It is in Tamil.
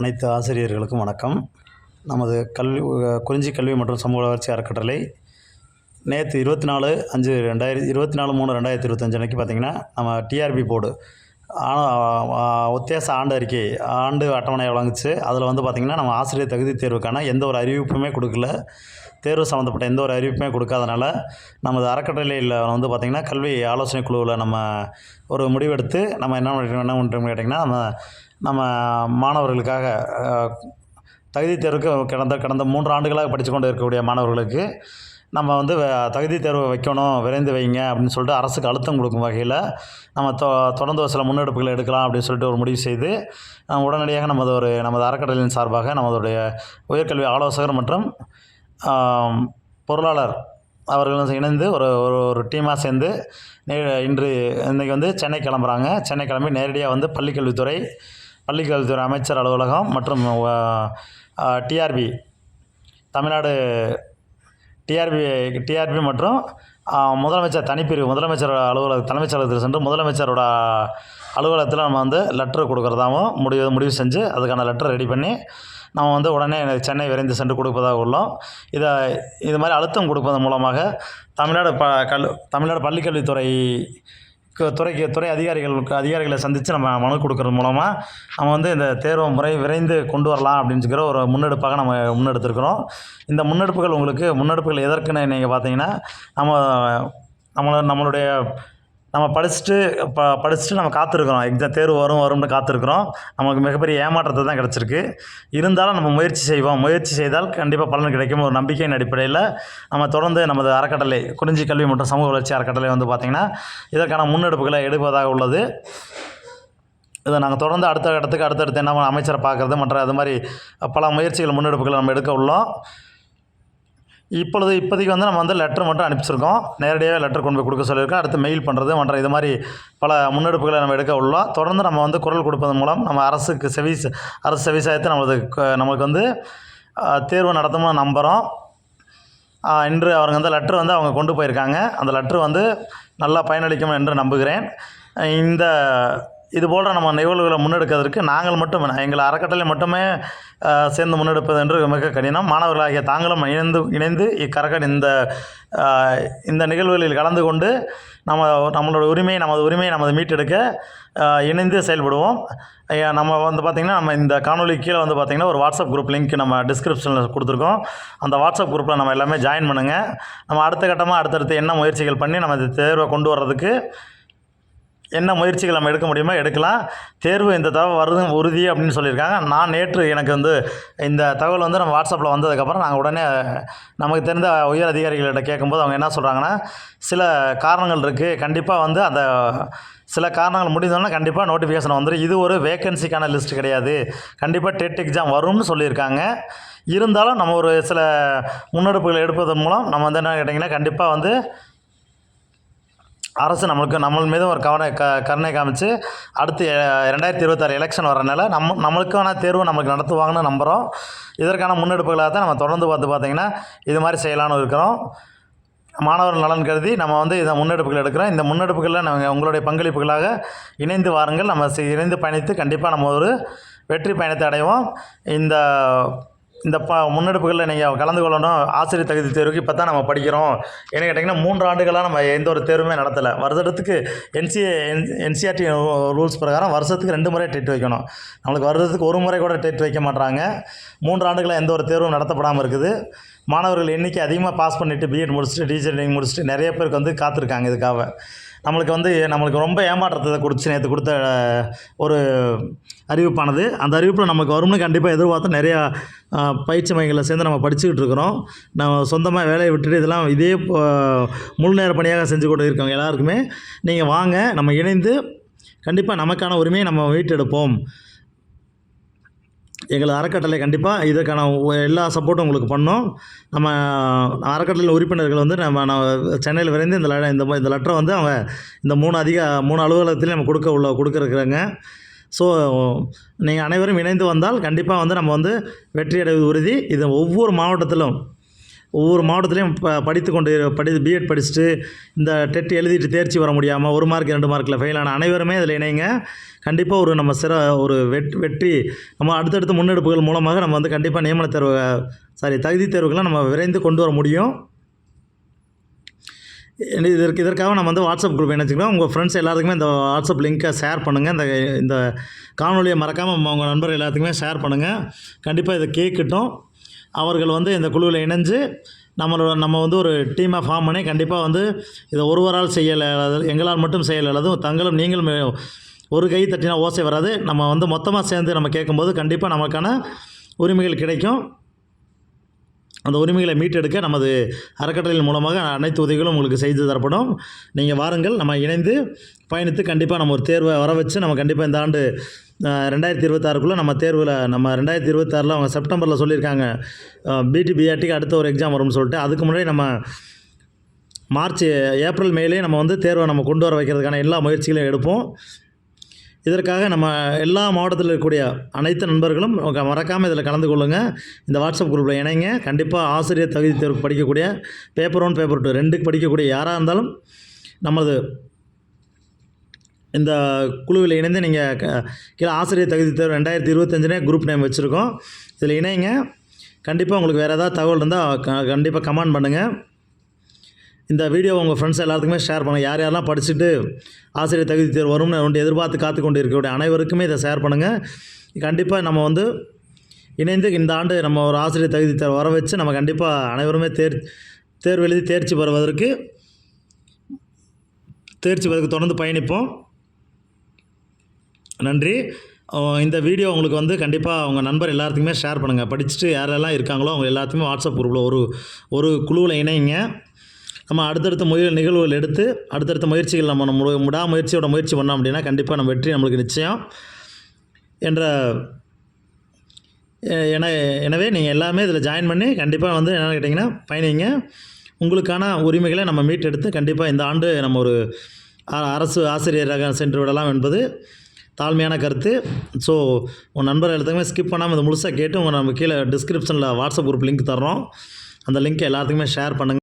அனைத்து ஆசிரியர்களுக்கும் வணக்கம். நமது கல்வி குறிஞ்சி கல்வி மற்றும் சமூக வளர்ச்சி அறக்கட்டளை நேற்று இருபத்தி நாலு அஞ்சு ரெண்டாயிரத்தி இருபத்தி நாலு மூணு ரெண்டாயிரத்தி இருபத்தஞ்சு அன்றைக்கி பார்த்திங்கன்னா நம்ம டிஆர்பி போர்டு உத்தேச ஆண்டு அறிக்கை ஆண்டு அட்டவணை வழங்குச்சு. அதில் வந்து பார்த்திங்கன்னா நம்ம ஆசிரியர் தகுதி தேர்வுக்கான எந்த ஒரு அறிவிப்புமே கொடுக்கல. தேர்வு சம்மந்தப்பட்ட எந்த ஒரு அறிவிப்புமே கொடுக்காதனால நமது அறக்கட்டளையில் வந்து பார்த்திங்கன்னா கல்வி ஆலோசனை குழுவில் நம்ம ஒரு முடிவெடுத்து நம்ம என்ன என்ன பண்ணுறோம்னு கேட்டிங்கன்னா நம்ம நம்ம மாணவர்களுக்காக தகுதி தேர்வுக்கு கடந்த கடந்த மூன்று ஆண்டுகளாக படித்து கொண்டு இருக்கக்கூடிய மாணவர்களுக்கு நம்ம வந்து வ- தகுதி தேர்வு வைக்கணும் விரைந்து வைங்க அப்படின்னு சொல்லிட்டு அரசுக்கு அழுத்தம் கொடுக்கும் வகையில் நம்ம தொ தொடர்ந்து ஒரு சில முன்னெடுப்புகளை எடுக்கலாம் அப்படின்னு சொல்லிட்டு ஒரு முடிவு செய்து உடனடியாக நமது ஒரு நமது அறக்கட்டளையின் சார்பாக நமதுடைய உயர்கல்வி ஆலோசகர் மற்றும் பொருளாளர் அவர்களும் இணைந்து ஒரு ஒரு ஒரு டீமாக சேர்ந்து நே இன்று இன்றைக்கி வந்து சென்னை கிளம்புறாங்க. சென்னை கிளம்பி நேரடியாக வந்து பள்ளிக்கல்வித்துறை பள்ளிக்கல்வித்துறை அமைச்சர் அலுவலகம் மற்றும் டிஆர்பி தமிழ்நாடு டிஆர்பி டிஆர்பி மற்றும் முதலமைச்சர் தனிப்பிரிவு முதலமைச்சர் அலுவலக தலைமைச் செயலகத்தில் சென்று முதலமைச்சரோட அலுவலகத்தில் நம்ம வந்து லெட்ரு கொடுக்குறதாகவும் முடிவு முடிவு செஞ்சு அதுக்கான லெட்டர் ரெடி பண்ணி நம்ம வந்து உடனே சென்னை விரைந்து சென்று கொடுப்பதாக உள்ளோம். இதை இது மாதிரி அழுத்தம் கொடுப்பதன் மூலமாக தமிழ்நாடு ப கல் தமிழ்நாடு பள்ளிக்கல்வித்துறை துறைக்கு துறை அதிகாரிகளுக்கு அதிகாரிகளை சந்தித்து நம்ம மனு கொடுக்கறது மூலமாக நம்ம வந்து இந்த தேர்வு முறை விரைந்து கொண்டு வரலாம் அப்படிங்கிற ஒரு முன்னெடுப்பாக நம்ம முன்னெடுத்திருக்கிறோம். இந்த முன்னெடுப்புகள் உங்களுக்கு முன்னெடுப்புகள் எதற்குன்னு நீங்கள் பார்த்தீங்கன்னா நம்ம நம்மளை நம்மளுடைய நம்ம படிச்சுட்டு ப படிச்சுட்டு நம்ம காத்திருக்கிறோம். எக்ஸாம் தேர்வு வரும் வரும்னு காத்திருக்கிறோம். நமக்கு மிகப்பெரிய ஏமாற்றத்தை தான் கிடச்சிருக்கு. இருந்தாலும் நம்ம முயற்சி செய்வோம். முயற்சி செய்தால் கண்டிப்பாக பலன் கிடைக்கும் ஒரு நம்பிக்கையின் அடிப்படையில் நம்ம தொடர்ந்து நமது அறக்கட்டளை குறிஞ்சி கல்வி மற்றும் சமூக வளர்ச்சி அறக்கட்டளை வந்து பார்த்திங்கன்னா இதற்கான முன்னெடுப்புகளை எடுப்பதாக உள்ளது. இதை நாங்கள் தொடர்ந்து அடுத்த இடத்துக்கு அடுத்தடுத்து என்ன அமைச்சரை பார்க்குறது மற்ற அது மாதிரி பல முயற்சிகள் முன்னெடுப்புகளை நம்ம எடுக்க உள்ளோம். இப்பொழுது இப்போதைக்கு வந்து நம்ம வந்து லெட்டர் மட்டும் அனுப்பிச்சிருக்கோம். நேரடியாக லெட்டர் கொண்டு போய் கொடுக்க சொல்லியிருக்கோம். அடுத்து மெயில் பண்ணுறது மற்ற இது மாதிரி பல முன்னெடுப்புகளை நம்ம எடுக்க உள்ளோம். தொடர்ந்து நம்ம வந்து குரல் கொடுப்பதன் மூலம் நம்ம அரசுக்கு செவி அரசு செவிசாயத்தை நம்மளது க- நம்மளுக்கு வந்து தேர்வு நடத்தணும்னு நம்புகிறோம் இன்று அவங்க வந்து லெட்ரு வந்து அவங்க கொண்டு போயிருக்காங்க. அந்த லெட்ரு வந்து நல்லா பயனளிக்கும் என்று நம்புகிறேன். இந்த இது போன்ற நம்ம நிகழ்வுகளை முன்னெடுக்கிறதுக்கு நாங்கள் மட்டும் எங்கள் அறக்கட்டளை மட்டுமே சேர்ந்து முன்னெடுப்பது என்று மிக கடினம். மாணவர்களாகிய தாங்களும் இணைந்து இணைந்து இக்கரகன் இந்த இந்த நிகழ்வுகளில் கலந்து கொண்டு நம்ம நம்மளோட உரிமையை நமது உரிமையை நமது மீட்டெடுக்க இணைந்து செயல்படுவோம். நம்ம வந்து பார்த்திங்கன்னா நம்ம இந்த காணொலி கீழே வந்து பார்த்திங்கன்னா ஒரு வாட்ஸ்அப் குரூப் லிங்க் நம்ம டிஸ்கிரிப்ஷனில் கொடுத்துருக்கோம். அந்த வாட்ஸ்அப் குரூப்பில் நம்ம எல்லாமே ஜாயின் பண்ணுங்கள் நம்ம அடுத்த கட்டமாக அடுத்தடுத்து என்ன முயற்சிகள் பண்ணி நம்ம இந்த தேர்வை கொண்டு வர்றதுக்கு என்ன முயற்சிகள் நம்ம எடுக்க முடியுமோ எடுக்கலாம். தேர்வு இந்த தகவல் வருது உறுதி அப்படின்னு சொல்லியிருக்காங்க. நான் நேற்று எனக்கு வந்து இந்த தகவல் வந்து நம்ம வாட்ஸ்அப்பில் வந்ததுக்கப்புறம் நாங்கள் உடனே நமக்கு தெரிந்த உயர் அதிகாரிகள்கிட்ட கேட்கும்போது அவங்க என்ன சொல்கிறாங்கன்னா சில காரணங்கள் இருக்குது கண்டிப்பாக வந்து அந்த சில காரணங்கள் முடிந்தோன்னா கண்டிப்பாக நோட்டிஃபிகேஷன் வந்துடும் இது ஒரு வேக்கன்சிக்கான லிஸ்ட் கிடையாது. கண்டிப்பாக டெட் எக்ஸாம் வரும்னு சொல்லியிருக்காங்க. இருந்தாலும் நம்ம ஒரு சில முன்னெடுப்புகளை எடுப்பதன் மூலம் நம்ம வந்து என்ன கேட்டிங்கன்னா கண்டிப்பாக வந்து அரசு நம்மளுக்கு நம்ம மீதும் ஒரு கவன க கருணை காமிச்சு அடுத்து ரெண்டாயிரத்தி இருபத்தாறு எலெக்ஷன் வரனால நம்ம நம்மளுக்கான தேர்வு நம்மளுக்கு நடத்துவாங்கன்னு நம்புகிறோம் இதற்கான முன்னெடுப்புகளாக தான் நம்ம தொடர்ந்து பார்த்து பார்த்திங்கன்னா இது மாதிரி செய்யலாம்னு இருக்கிறோம். மாணவர் நலன் கருதி நம்ம வந்து இதை முன்னெடுப்புகள் எடுக்கிறோம். இந்த முன்னெடுப்புகளில் நாங்கள் உங்களுடைய பங்களிப்புகளாக இணைந்து வாருங்கள். நம்ம இணைந்து பயணித்து கண்டிப்பாக நம்ம ஒரு வெற்றி பயணத்தை அடைவோம். இந்த இந்த ப முன்னெடுப்புகளில் நீங்கள் கலந்து கொள்ளணும். ஆசிரியர் தகுதி தேர்வுக்கு இப்போ தான் நம்ம படிக்கிறோம். ஏன்னு கேட்டிங்கன்னா மூன்று ஆண்டுகளாக நம்ம எந்த ஒரு தேர்வுமே நடத்தலை. வருடத்துக்கு என்சிஏ என் என்சிஆர்டி ரூல்ஸ் பிரகாரம் வருஷத்துக்கு ரெண்டு முறை டெட் வைக்கணும். நம்மளுக்கு வருடத்துக்கு ஒரு முறை கூட டெட் வைக்க மாட்டாங்க மூன்று ஆண்டுகளாக எந்த ஒரு தேர்வும் நடத்தப்படாமல் இருக்குது. மாணவர்கள் எண்ணிக்கை அதிகமாக பாஸ் பண்ணிவிட்டு பிஎட் முடிச்சுட்டு டிஜிட்டலிங் முடிச்சுட்டு நிறைய பேருக்கு வந்து காத்திருக்காங்க இதுக்காக. நம்மளுக்கு வந்து நம்மளுக்கு ரொம்ப ஏமாற்றத்தை கொடுத்து நேற்று கொடுத்த ஒரு அறிவிப்பானது. அந்த அறிவிப்பில் நமக்கு வரும்னு கண்டிப்பாக எதிர்பார்த்து நிறையா பயிற்சி மையங்களில் சேர்ந்து நம்ம படிச்சுக்கிட்டு இருக்கிறோம். நம்ம சொந்தமாக வேலையை விட்டுட்டு இதெல்லாம் இதே முழு நேர பணியாக செஞ்சு கொண்டு இருக்கவங்க எல்லாருக்குமே. நீங்கள் வாங்க நம்ம இணைந்து கண்டிப்பாக நமக்கான உரிமையை நம்ம மீட்டெடுப்போம். எங்களை அறக்கட்டளை கண்டிப்பாக இதற்கான எல்லா சப்போர்ட்டும் உங்களுக்கு பண்ணோம். நம்ம அறக்கட்டளை உறுப்பினர்கள் வந்து நம்ம நான் சென்னையில் விரைந்து இந்த இந்த இந்த லெட்டரை வந்து அவங்க இந்த மூணு அதிக மூணு அலுவலகத்திலையும் நம்ம கொடுக்க உள்ள கொடுக்க இருக்கிறாங்க ஸோ நீங்கள் அனைவரும் இணைந்து வந்தால் கண்டிப்பாக வந்து நம்ம வந்து வெற்றி அடைவது உறுதி. இது ஒவ்வொரு மாவட்டத்திலும் ஒவ்வொரு மாவட்டத்துலேயும் ப படித்து கொண்டு படி பிஎட் படிச்சுட்டு இந்த டெட் எழுதிட்டு தேர்ச்சி வர முடியாமல் ஒரு மார்க் ரெண்டு மார்க்கில் ஃபெயிலான அனைவருமே இதில் இணைங்க. கண்டிப்பாக ஒரு நம்ம சிற ஒரு வெட் வெற்றி நம்ம அடுத்தடுத்த முன்னெடுப்புகள் மூலமாக நம்ம வந்து கண்டிப்பாக நியமன தேர்வு சாரி தகுதி தேர்வுகளை நம்ம விரைந்து கொண்டு வர முடியும். இதற்கு இதற்காக நம்ம வந்து வாட்ஸ்அப் குரூப் இணைச்சிக்கலாம் உங்கள் ஃப்ரெண்ட்ஸ் எல்லாத்துக்குமே இந்த வாட்ஸ்அப் லிங்க்கை ஷேர் பண்ணுங்கள் இந்த இந்த காணொலியை மறக்காமல் உங்கள் நண்பர் எல்லாத்துக்குமே ஷேர் பண்ணுங்கள் கண்டிப்பாக இதை கேட்கட்டும். அவர்கள் வந்து இந்த குழுவில் இணைஞ்சு நம்மளோட நம்ம வந்து ஒரு டீமாக ஃபார்ம் பண்ணி கண்டிப்பாக வந்து இதை ஒருவரால் செய்யலை எங்களால் மட்டும் செய்யலை அல்லது தங்களும் நீங்களும் ஒரு கை தட்டினா ஓசை வராது. நம்ம வந்து மொத்தமாக சேர்ந்து நம்ம கேட்கும்போது கண்டிப்பாக நமக்கான உரிமைகள் கிடைக்கும். அந்த உரிமைகளை மீட்டெடுக்க நமது அறக்கட்டளையின் மூலமாக அனைத்து உதவிகளும் உங்களுக்கு செய்து தரப்படும். நீங்கள் வாருங்கள். நம்ம இணைந்து பயணித்து கண்டிப்பாக நம்ம ஒரு தேர்வை வர வச்சு நம்ம கண்டிப்பாக இந்த ஆண்டு ரெண்டாயிரத்தி இருபத்தாறுக்குள்ளே நம்ம தேர்வில் நம்ம ரெண்டாயிரத்தி இருபத்தாறில் அவங்க செப்டம்பரில் சொல்லியிருக்காங்க. பிடி பிஆர்டிக்கு அடுத்த ஒரு எக்ஸாம் வரும்னு சொல்லிட்டு. அதுக்கு முன்னாடி நம்ம மார்ச் ஏப்ரல் மேலேயே நம்ம வந்து தேர்வை நம்ம கொண்டு வர வைக்கிறதுக்கான எல்லா முயற்சிகளையும் எடுப்போம். இதற்காக நம்ம எல்லா மாவட்டத்தில் இருக்கக்கூடிய அனைத்து நண்பர்களும் மறக்காமல் இதில் கலந்து கொள்ளுங்கள் இந்த வாட்ஸ்அப் குரூப்பில் இணைங்க. கண்டிப்பாக ஆசிரியர் தகுதி தேர்வு படிக்கக்கூடிய பேப்பர் ஒன் பேப்பர் டூ ரெண்டுக்கு படிக்கக்கூடிய யாராக இருந்தாலும் நமது இந்த குழுவில் இணைந்து நீங்கள் க- கீழே ஆசிரியர் தகுதி தேர்வு ரெண்டாயிரத்தி இருபத்தஞ்சுனே குரூப் நேம் வச்சுருக்கோம். இதில் இணைங்க. கண்டிப்பாக உங்களுக்கு வேறு ஏதாவது தகவல் இருந்தால் க கண்டிப்பாக கமெண்ட் பண்ணுங்கள் இந்த வீடியோ உங்கள் ஃப்ரெண்ட்ஸ் எல்லாத்துக்குமே ஷேர் பண்ணுங்கள் யார் யாரெல்லாம் படிச்சுட்டு ஆசிரியர் தகுதி தேர்வு வரும்னு ஒன்று எதிர்பார்த்து காத்து கொண்டு இருக்கக்கூடிய அனைவருக்குமே இதை ஷேர் பண்ணுங்கள் கண்டிப்பாக நம்ம வந்து இணைந்து இந்த ஆண்டு நம்ம ஒரு ஆசிரியர் தகுதி தேர்வு வர வச்சு நம்ம கண்டிப்பாக அனைவருமே தேர் தேர்வு எழுதி தேர்ச்சி பெறுவதற்கு தேர்ச்சி பெறுவதற்கு தொடர்ந்து பயணிப்போம். நன்றி. இந்த வீடியோ உங்களுக்கு வந்து கண்டிப்பாக உங்கள் நண்பர் எல்லாத்துக்குமே ஷேர் பண்ணுங்கள் படிச்சுட்டு யாரெல்லாம் இருக்காங்களோ அவங்க எல்லாத்துக்குமே வாட்ஸ்அப் குரூப்பில் ஒரு ஒரு குழுவில் இணைங்க. நம்ம அடுத்தடுத்த முய நிகழ்வுகள் எடுத்து அடுத்தடுத்த முயற்சிகள் நம்ம நம்ம விடாமுயற்சியோட முயற்சி பண்ணோம் அப்படின்னா கண்டிப்பாக நம்ம வெற்றி நம்மளுக்கு நிச்சயம். என்ற என எனவே நீங்கள் எல்லாமே இதில் ஜாயின் பண்ணி கண்டிப்பாக வந்து என்னென்னு கேட்டிங்கன்னா பயணிங்க. உங்களுக்கான உரிமைகளை நம்ம மீட்டெடுத்து கண்டிப்பாக இந்த ஆண்டு நம்ம ஒரு அ- அரசு ஆசிரியராக சென்று விடலாம் என்பது தாழ்மையான கருத்து. ஸோ உங்கள் நண்பர் எல்லாத்துக்குமே ஸ்கிப் பண்ணாமல் இதை முழுசாக கேட்டு உங்கள் நம்ம கீழே டிஸ்கிரிப்ஷனில் வாட்ஸ்அப் குரூப் லிங்க் தர்றோம். அந்த லிங்க்கை எல்லாத்துக்குமே ஷேர் பண்ணுங்கள்